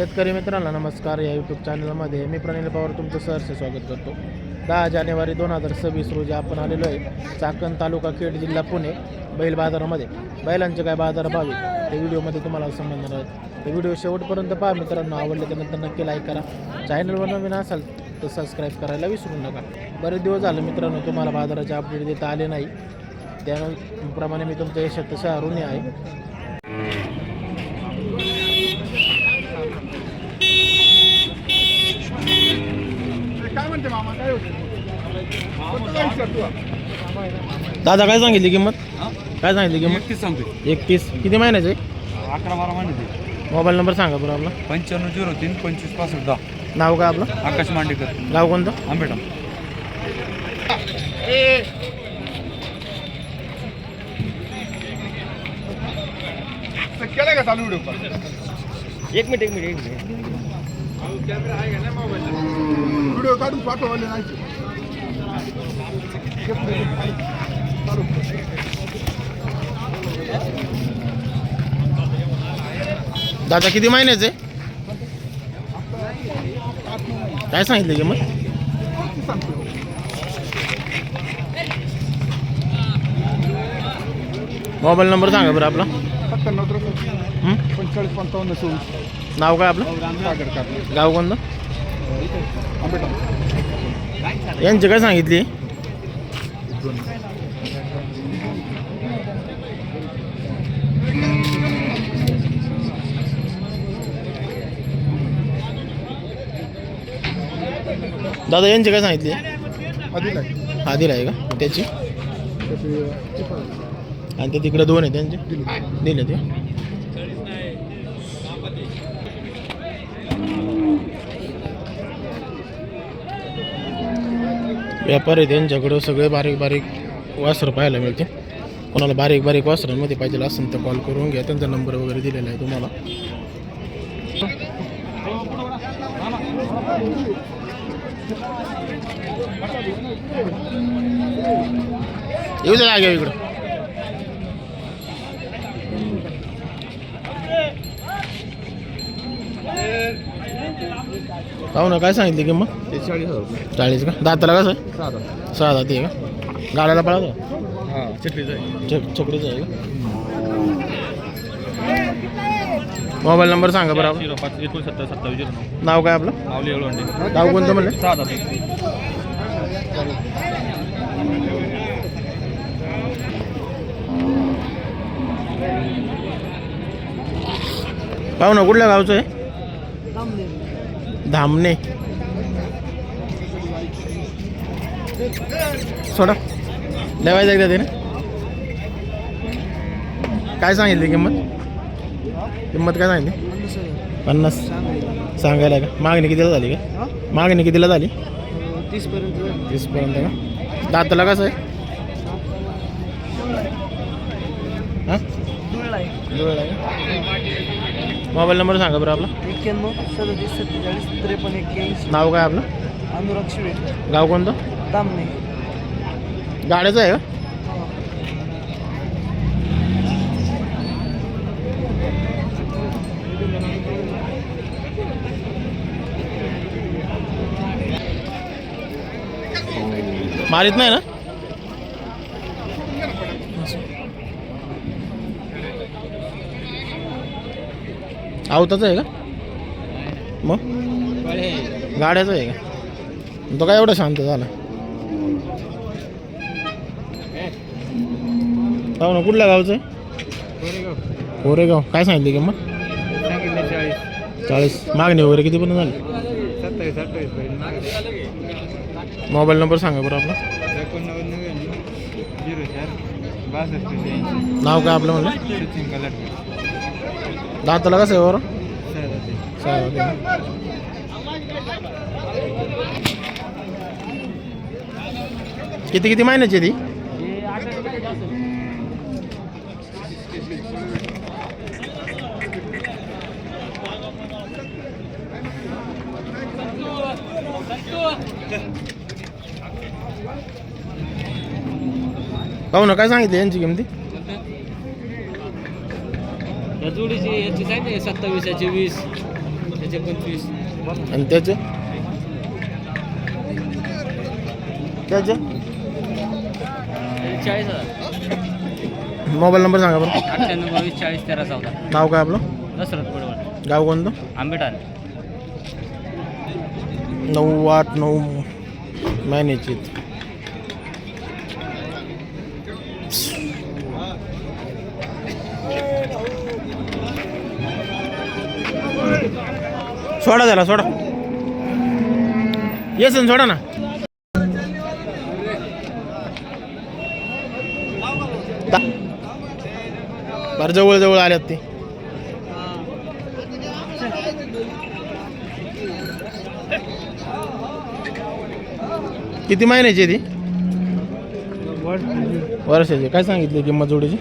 शेतकरी मित्रांना नमस्कार. या यूट्यूब चॅनलमध्ये मी प्रणील पवार तुमचं सहर्ष स्वागत करतो. दहा जानेवारी दोन हजार सव्वीस रोजी आपण आलेलो आहे चाकण तालुका खेड जिल्हा पुणे बैल बाजारामध्ये. बैलांचे काय बाजार भाव ते व्हिडिओमध्ये तुम्हाला समजणार आहेत. ते व्हिडिओ शेवटपर्यंत पहा मित्रांनो आवडले त्यानंतर नक्की लाईक करा. चॅनलवर नवीन असाल तर सबस्क्राईब करायला विसरू नका. बरेच दिवस झाले मित्रांनो तुम्हाला बाजाराचे अपडेट देता आले नाही. त्याप्रमाणे मी तुमच्या यशात तशा ऋणी आहे. म्हणते मामा काय होते? कोणतं गाडी विचारतो दादा काय सांगितली किंमत? काय सांगितली किंमत? एकतीस सांगतो एकतीस. किती महिन्याचे? अकरा बारा महिने मोबाईल नंबर सांगा बरं आपला. पंच्याण्णव झिरो तीन पंचवीस पासष्ट दहा. नाव काय आपलं? आकाश मांडेकर. गाव कोणतं? आंबेडा केलाय का चालू व्हिडिओ एक मिनिट एक मिनिट एक मिनिट. व्हिडिओ काढून पाठवले नाही. दादा किती महिन्याचे? काय सांगितलं किती सांगतो मोबाईल नंबर सांगा बरं आपला. सत्त्याण्णव त्रेसष्ट? पंचेचाळीस पंचावन्न चोवीस. नाव काय आपलं? गाव कोणतं? यांची काय सांगितली. दादा यांची काय सांगितली. आदिल आहे का? त्याची? आणि ते तिकडे दोन आहे त्यांचे? दिले ते व्यापारी त्यांच्याकडं सगळे बारीक बारीक वासरं पाहायला मिळते कोणाला बारीक बारीक वासरांमध्ये पाहिजे असेल तर कॉल करून घ्या. त्यांचा नंबर वगैरे दिलेला आहे तुम्हाला. येऊ द्या इकडं. पाहू ना काय सांगितली किंमत? ते चाळीस हजार रुपये. चाळीस का? दाताला कसं आहे? सहा सहा दाती आहे का? गाड्याला पळातो हां चटणीचं आहे. चक चकडीचं आहे का? मोबाईल नंबर सांगा बरं आपलं झिरो पाच एकोणसत्तर सत्तावीस झिरो नऊ. नाव काय आपलं? माऊली एवढं गाव कोणतं म्हणलं? सहा दादा पाहू ना कुठल्या गावचं आहे? धामणे. सोडा. लेवायचं एकदा ते ना. काय सांगितली किंमत? किंमत काय सांगितली? पन्नास. सांगायला का? मागणी कितीला झाली का? मागणी कितीला झाली? तीसपर्यंत तीसपर्यंत का? दाताला कसं आहे? हां? जुळला आहे? मोबाईल नंबर सांगा बरं आपला. एक्क्याण्णव सदतीस सत्तेचाळीस त्रेपन्न एक्क्याऐंशी. नाव काय आपलं? अनुराग शिवे. गाव कोणतं? दामणे. गाड्याचं आहे का? मारित नाही ना? आवताचं आहे का? मग? गाड्याचं आहे का? तो काय एवढा शांत झाला? हो ना कुठल्या गावचं आहे? कोरेगाव. काय सांगितली किंमत? सांगितले चाळीस. मागणी वगैरे किती पण झाली? मोबाईल नंबर सांगा बरं आपला. नाव काय आपलं म्हणलं? सचिन कलाट दाताला कसं आहे बरं सहा चालेल. किती किती महिन्याची आहे ती पाहू ना काय सांगितलं यांची किमती या जोडीची याची सांगितले सत्तावीस याची वीस याची पंचवीस. आणि त्याचे? त्याचे? चाळीस हजार. मोबाईल नंबर सांगा बरं. अठ्ठ्याण्णव बावीस चाळीस तेरा चौदा. नाव काय आपलं? दसरथ बरोबर गाव कोणतं? आंबेठाण नऊ आठ नऊ. महिन्याची सोडा झाला सोडा. येस सोडा ना. बरं जवळ जवळ आल्यात ते. किती महिन्याची ती? वर्षाची. काय सांगितली किंमत जोडीची?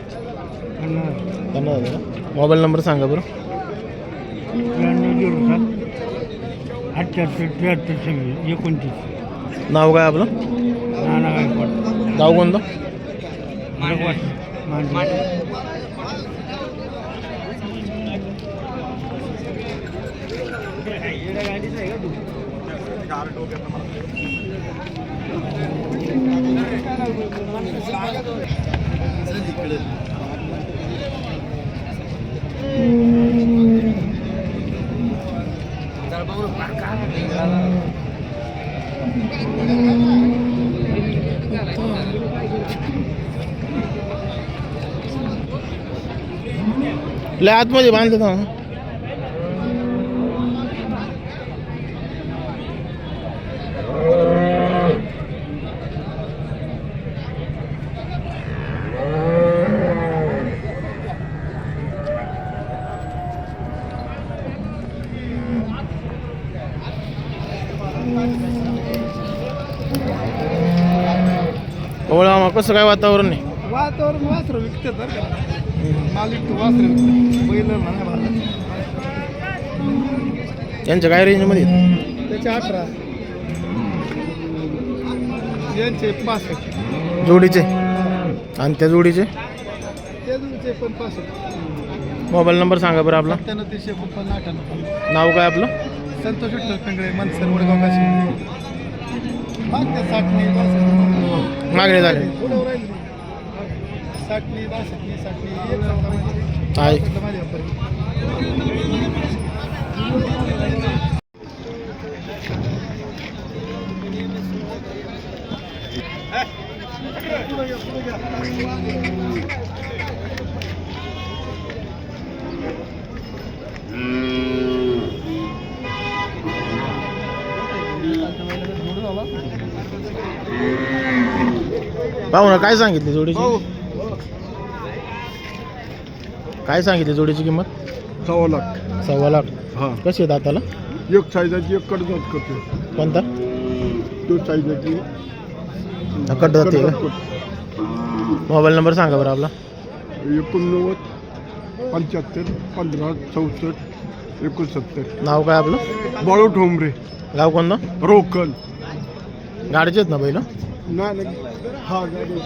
मोबाईल नंबर सांगा बरं. अठ्ठ्याहत्तर त्र्याहत्तर सव्वीस एकोणतीस नाव काय आपलं? नाना गायकवाड गाव कोणतं लय आतमध्ये बांधलं ना ओळा मग कसं काय वातावरण आहे? वातावरण वासर विकते तर. मालिक वासर विकते. पहिलं म्हणा. त्यांच्या काय रेंजमध्ये आहेत? त्याचे अठरा. यांचे पासष्ट. जोडीचे? आणि त्या जोडीचे? ते तुमचे पण पासष्ट. मोबाईल नंबर सांगा बरं आपला. सत्त्याण्णव तीनशे एकोणपन्नास अठ्ठ्याण्णव. नाव काय आपलं? संतोष विठ्ठल पेंगळे मनसर वडगाव काशी. मागते साठ नाही बासष्ट मागणी झाली. साठ नाही साठ पाहू ना काय सांगितली जोडीची? काय सांगितली जोडीची किंमत? सव्वा लाख. सव्वा लाख. हा. कशी आहे दाताला? एक साईजाची एक कडदात करतो. कोणता? तो साईजाची कट जाते का? मोबाईल नंबर सांगा बरं आपला. एकोणनव्वद पंच्याहत्तर पंधरा चौसष्ट एकोणसत्तर. नाव काय आपलं? बाळू ठोंबरे. गाव कोणतं? रोकल. गाडीचे आहेत ना पहिलं नाही नाही. हा गाडी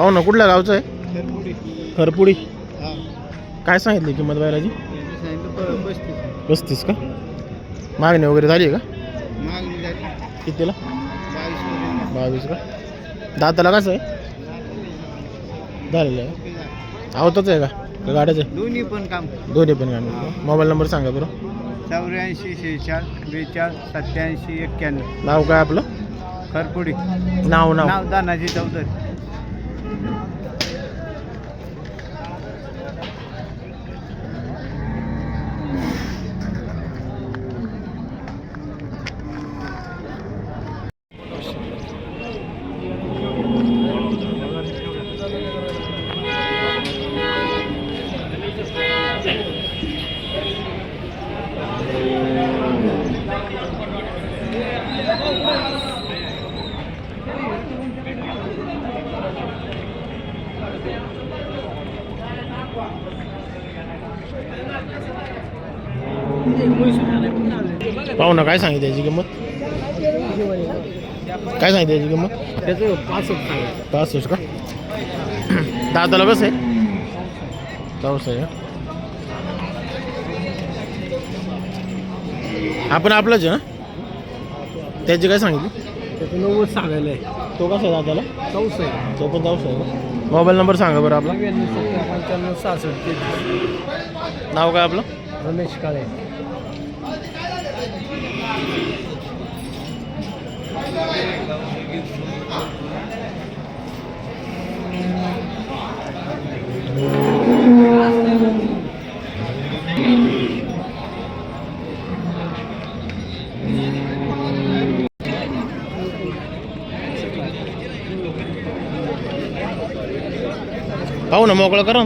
पाहू ना कुठल्या गावचं आहे? खरपुडी. काय सांगितली किंमत बैलाची पस्तीस. का? मागणी वगैरे झाली आहे का? कितीला? बावीस का? दाताला कसं आहे? झालेलं आहे आवतच आहे का? का गाड्याचं? दोन्ही पण काम. दोन्ही पण गाडी मोबाईल नंबर सांगा बरं. चौऱ्याऐंशी शेहेचाळीस बेचाळीस सत्याऐंशी एक्क्याण्णव. नाव काय आपलं? खरपुडी. नाव नाव. नाव दानाजी चौधरी. पाहू ना काय सांगितली याची किंमत? काय सांगितली याची किंमत? त्याचं पासष्ट पासष्ट का? दादाला कसं आहे. पाऊस आहे आपण आपलंच ना त्याची काय सांगितली? त्याचं नव्वद सांगायला आहे. तो कसा आहे दादाला? चौस आहे. तो पण पाऊस आहे का? मोबाईल नंबर सांगा बरं आपला. नव्याण्णव सत्तर पंच्याण्णव सहासष्ट तेहतीस. नाव काय आपलं? रमेश काळे. पाहू ना मोकळं करा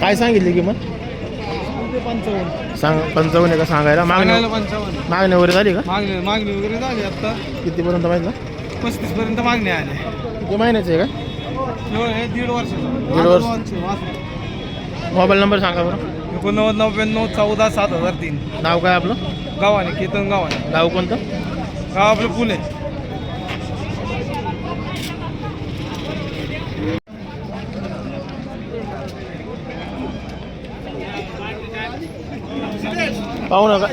काय सांगितली किंमत? पंचावन्न सांग पंचावन्न आहे का सांगायला? मागणी पंचावन्न. मागणी वगैरे झाली का? मागणी मागणी वगैरे झाली आता. कितीपर्यंत माहिती पस्तीस पर्यंत मागणी आली. किती महिन्याचे आहे का? हे दीड वर्षाचं. दीड वर्ष. मोबाईल नंबर सांगा बरं. एकोणनव्वद नव्याण्णव चौदा सात हजार तीन. नाव काय आपलं? गावाने केतन गावाने. गाव कोणतं? गाव आपलं पुणे. पाहू नका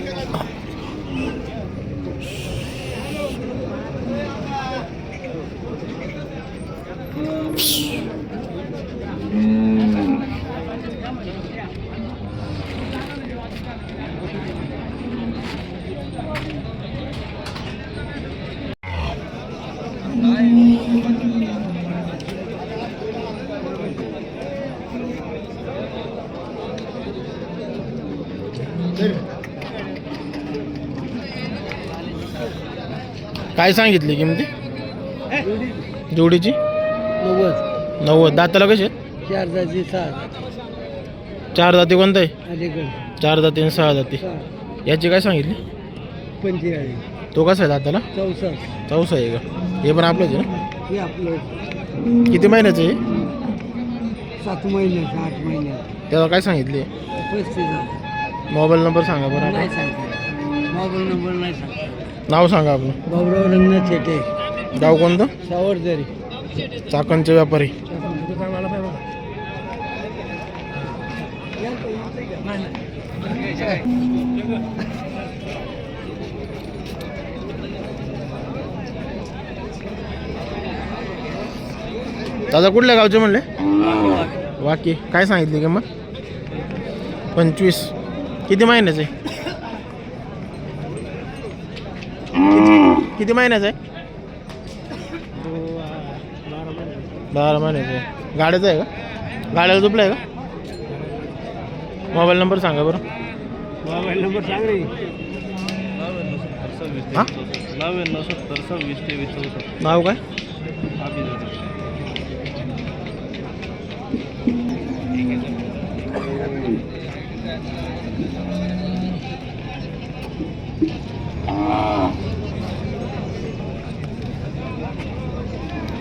काय सांगितली किमती? जोडीची? नव्वद. नव्वद. दाताला कशी आहेत? चार जाती सात चार जाती कोणतं आहे चार जाती आणि सहा जाती. याची काय सांगितली? पंचेचाळीस. तो कसा आहे दाताला? चौसष्ट. चौसा आहे का? हे पण आपलंच आहे ना? हे आपलं किती महिन्याचं आहे सात महिन्यात आठ महिन्यात त्याला काय सांगितली? पस्तीस हजार. मोबाईल नंबर सांगा बरं नाही आपला सांगता मोबाईल नंबर नाही सांगता नाव सांगा आपलं. बाबुराव रंगनाथ चेटे गाव कोणतं? सावरदरी. चाकणचे व्यापारी. दादा कुठल्या गावचे म्हणले? वाकी. काय सांगितली किंमत? पंचवीस. किती महिन्याचं? किती- महिन्याचं आहे? बारा महिन्याचं आहे. गाड्याचं आहे का? गाड्याला झोपलं आहे का? मोबाईल नंबर सांगा बरं. मोबाईल नंबर सांग रे. हां? नव्याण्णव सत्तर सव्वीस तेवीस चौसष्ट. नाव काय?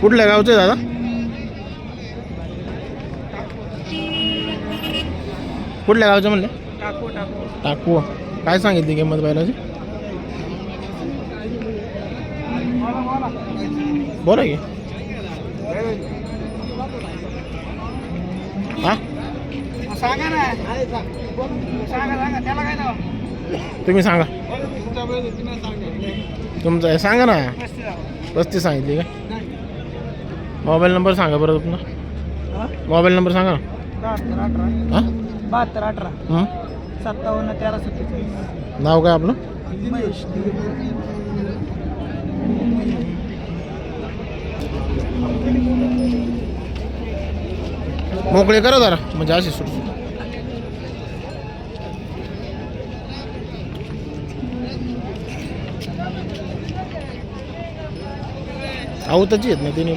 कुठल्या गावचं आहे दादा? कुठल्या गावचं म्हणले? टाकू. काय सांगितली किंमत बैलाची? बोला की. हा? सांगा ना सांगा तुम्ही सांगा. तुमचं सांगा ना. पस्तीस पस्तीस सांगितली का? मोबाईल नंबर सांगा बरं तुमचा. हा? मोबाईल नंबर सांगा ना. बहात्तर अठरा? सत्तावन्न तेरा सत्तेचाळीस. नाव काय आपलं? महेश. मोकळे करा जरा. म्हणजे अशी सुट आवताची आहेत ना तिने?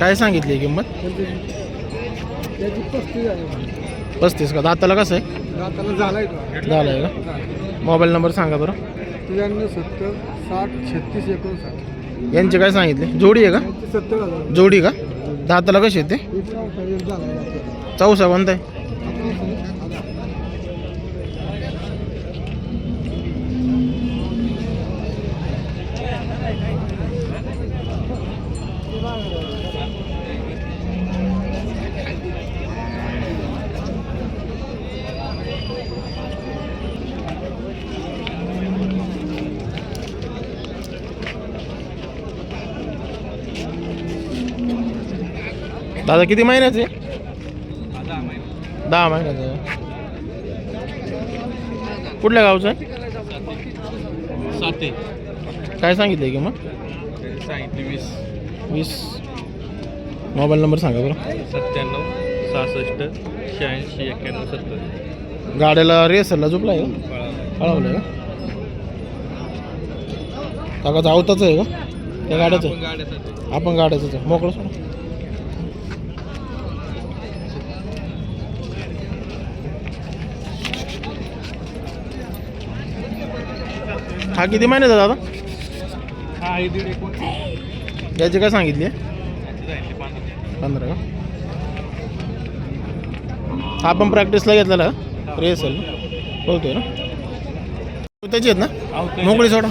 काय सांगितली किंमत? त्याची पस्तीस आहे पस्तीस का? दाताला कसं आहे? दाताला झालाय का झालं आहे का? मोबाईल नंबर सांगा बरं. त्र्याण्णव सत्तर साठ छत्तीस एकोणसाठ. यांचे काय सांगितले? जोडी आहे का? सत्तर हजार. जोडी का? दाताला कशी आहे ते? झालाय. चौसा कोणता आहे? दादा किती महिन्याचे? दहा महिन्याचं. कुठल्या गावचं? आहे साते. काय सांगितलं की मग? सांगितले वीस. वीस. मोबाईल नंबर सांगा बरं. सत्त्याण्णव सहासष्ट शहाऐंशी एक्क्याण्णव सत्तर. गाड्याला रेसरला झोपला आहे कळवलं आहे का? काकाचं आवताचं आहे का? त्या गाड्याचं आपण गाड्याचंच आहे. मोकळं सोडा. हा किती महिन्याचा दादा? याची काय सांगितली पंधरा. का? हा आपण प्रॅक्टिसला घेतलेला का? रेसल बोलतोय ना? त्याची आहेत ना? मोकळी सोडा.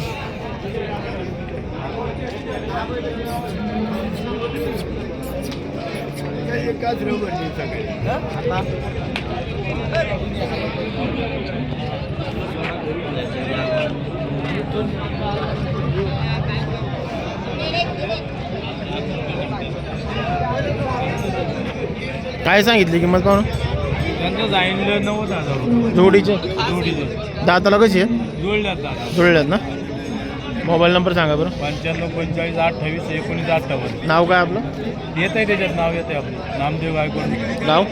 काय सांगितली किंमत पाहून? त्यांचं जाईन नव्वद हजार रुपये. जोडीचे? जोडीचे. दाताला कशी आहे? जुळल्यात दादा. जुळल्यात ना? मोबाईल नंबर सांगा बरं. पंच्याण्णव पंचेचाळीस अठ्ठावीस एकोणीस अठ्ठावन्न. नाव काय आपलं? येत आहे त्याच्यात नाव येते आपलं. नामदेव गायकवाड. गाव?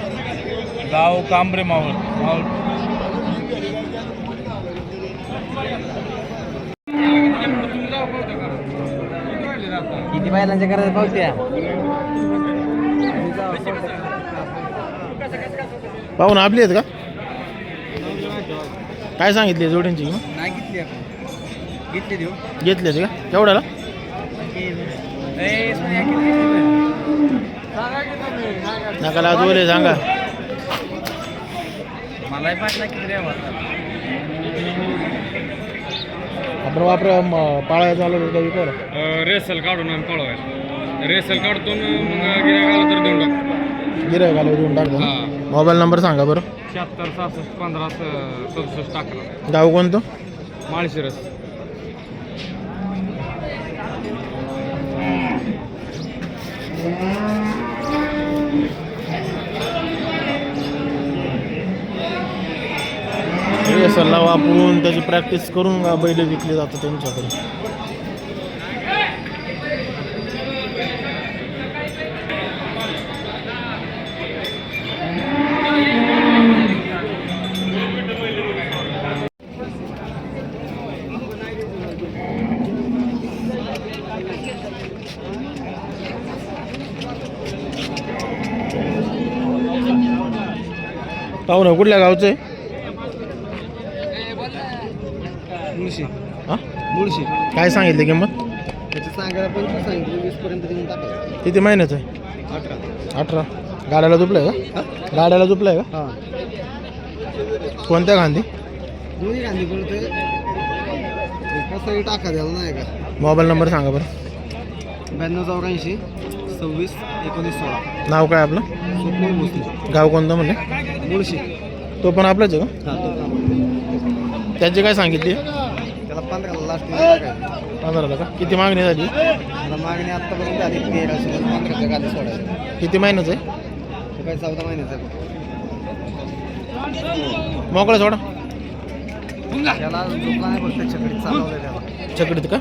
गाव कांबरे मावळ. मावळ. किती बैलांच्या करायचं पावत्या पाहून आपली आहेत का? काय सांगितली किंमत नाही घेतली आपण. घेतली देऊ. घेतली का? केवढ्याला नकाला जोले सांगा. मलाही पाठला किती रे आपण वापर पाळायचं आलं तर काही कर रेसल काढून आणि पळवायचं. रेसल काढतो मग गिऱ्हाईक आलं तर देऊन टाकतो. गिरायक आलं देऊन टाकतो. मोबाईल नंबर सांगा बरं. शहात्तर सहासष्ट पंधरा सदुसष्ट अकरा. गाव कोणतं? माळशिरस हे सल्ला वापरून त्याची प्रॅक्टिस करून गा- बैल विकले जातात त्यांच्याकडे. पाहू ना कुठल्या गावचं? आहे काय सांगितली किंमत? त्याची सांगायला पंचवीस सांगितली वीस पर्यंत देऊन टाकायचं. किती महिन्याचं आहे? अठरा. अठरा. गाड्याला झुपलाय का? गाड्याला झुपलाय का? हां. कोणत्या गांधी? दोन्ही गांधी पण ते कसंही टाका द्यायला नाही का? मोबाईल नंबर सांगा बरं. ब्याण्णव चौऱ्याऐंशी सव्वीस एकोणीस सोळा. नाव काय आपलं? गाव कोणतं म्हणले? मुळशी. तो पण आपलाच आहे का? हां तो काम. त्याची काय सांगितली? पंधराला लास्ट पंधराला का? किती मागणी झाली? मला मागणी आत्तापर्यंत आली तेराशे पंधराच्या खाली सोडायचं किती महिन्याचं आहे? तो काय चौदा महिन्याचा आहे. मोकळं सोडा. त्याला झोपला नाही छकडीत चालवलं त्याला. चकडीत का?